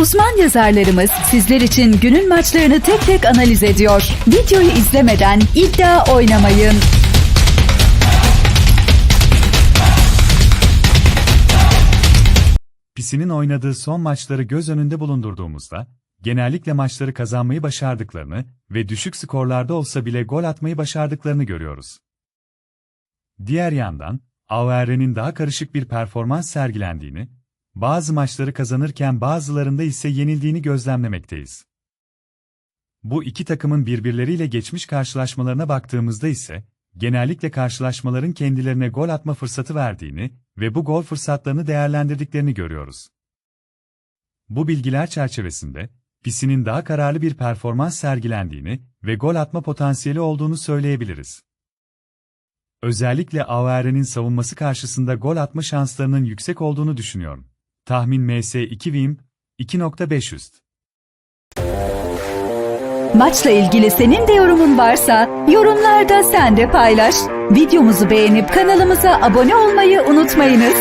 Uzman yazarlarımız sizler için günün maçlarını tek tek analiz ediyor. Videoyu izlemeden iddia oynamayın. Pisi'nin oynadığı son maçları göz önünde bulundurduğumuzda, genellikle maçları kazanmayı başardıklarını ve düşük skorlarda olsa bile gol atmayı başardıklarını görüyoruz. Diğer yandan, AVR'nin daha karışık bir performans sergilendiğini, bazı maçları kazanırken bazılarında ise yenildiğini gözlemlemekteyiz. Bu iki takımın birbirleriyle geçmiş karşılaşmalarına baktığımızda ise, genellikle karşılaşmaların kendilerine gol atma fırsatı verdiğini ve bu gol fırsatlarını değerlendirdiklerini görüyoruz. Bu bilgiler çerçevesinde, Pisi'nin daha kararlı bir performans sergilendiğini ve gol atma potansiyeli olduğunu söyleyebiliriz. Özellikle AVR'nin savunması karşısında gol atma şanslarının yüksek olduğunu düşünüyorum. Tahmin MS2 Wim 2.5 üst. Maçla ilgili senin de yorumun varsa yorumlarda sen de paylaş. Videomuzu beğenip kanalımıza abone olmayı unutmayınız.